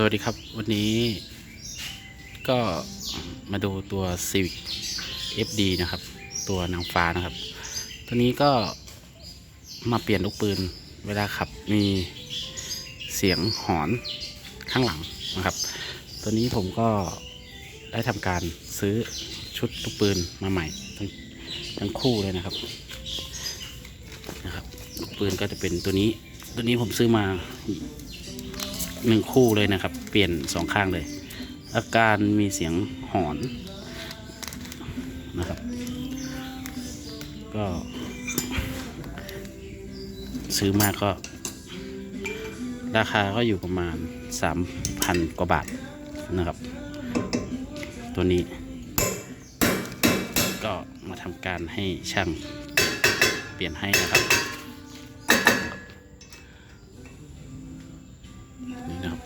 สวัสดีครับ วันนี้ก็มาดูตัว Civic FD นะครับ ตัวนางฟ้านะครับ ตัวนี้ก็มาเปลี่ยนลูกปืน เวลาขับมีเสียงหอนข้างหลังนะครับ ตัวนี้ผมก็ได้ทำการซื้อชุดลูกปืนมาใหม่ทั้งทั้งคู่เลยนะครับนะครับลูกปืนก็จะเป็นตัวนี้ ตัวนี้ผมซื้อมา หนึ่งคู่เลยนะครับ เปลี่ยนสองข้างเลย อาการมีเสียงหอนนะครับ ก็ ซื้อมาก็ ราคาก็อยู่ประมาณสามพันกว่าบาทนะครับ ตัวนี้ ก็มาทำการให้ช่างเปลี่ยนให้นะครับ นี่นะครับ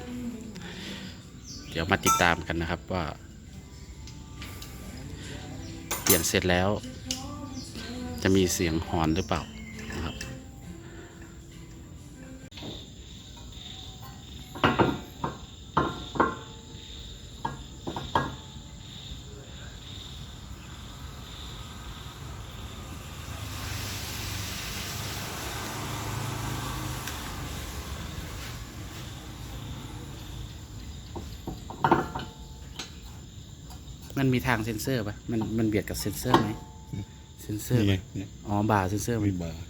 เดี๋ยวมาติดตามกันนะครับว่า เปลี่ยนเสร็จแล้ว จะมีเสียงหอนหรือเปล่านะครับ มันมีทางเซ็นเซอร์ปะมันมันเบียดกับเซ็นเซอร์ไหมเซ็นเซอร์นี่ไหมไงเนี่ยอ๋อบาร์เซ็นเซอร์ไหมมีบาร์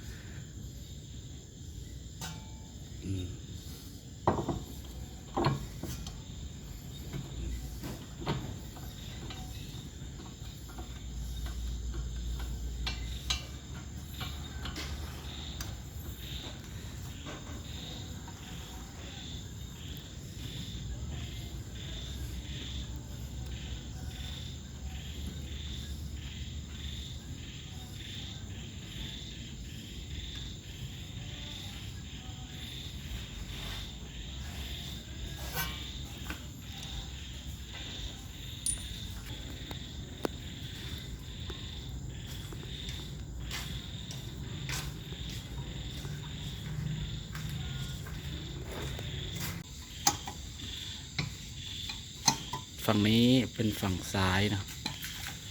ฝั่งนี้เป็นฝั่งซ้ายนะครับ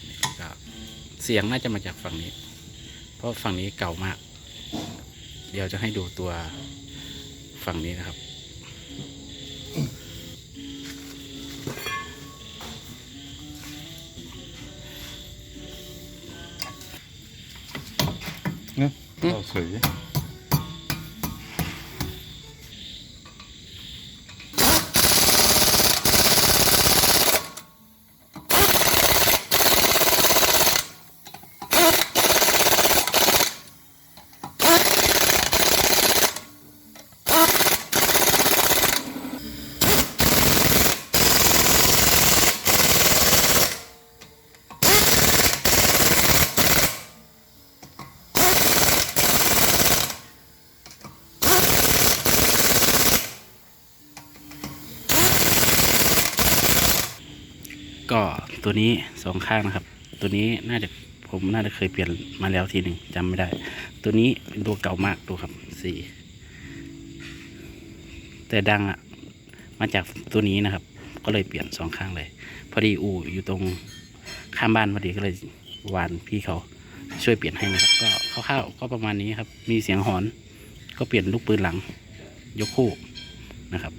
นี่ก็เสียงน่าจะมาจากฝั่งนี้ เพราะฝั่งนี้เก่ามาก เดี๋ยวจะให้ดูตัวฝั่งนี้นะครับนะเราเฉย ก็ตัวนี้สองข้างนะครับ ตัวนี้น่าจะผมน่าจะเคยเปลี่ยนมาแล้วทีหนึ่งจำไม่ได้ ตัวนี้เป็นตัวเก่ามากดูครับสีแต่ดังอะ่ะมาจากตัวนี้นะครับ ก็เลยเปลี่ยนสองข้างเลย พอดีอู่อยู่ตรงข้ามบ้านพอดีก็เลยวานพี่เขาช่วยเปลี่ยนให้นะครับ ก็คร่าวๆก็ประมาณนี้ครับ มีเสียงหอน ก็เปลี่ยนลูกปืนหลัง ยกคู่นะครับ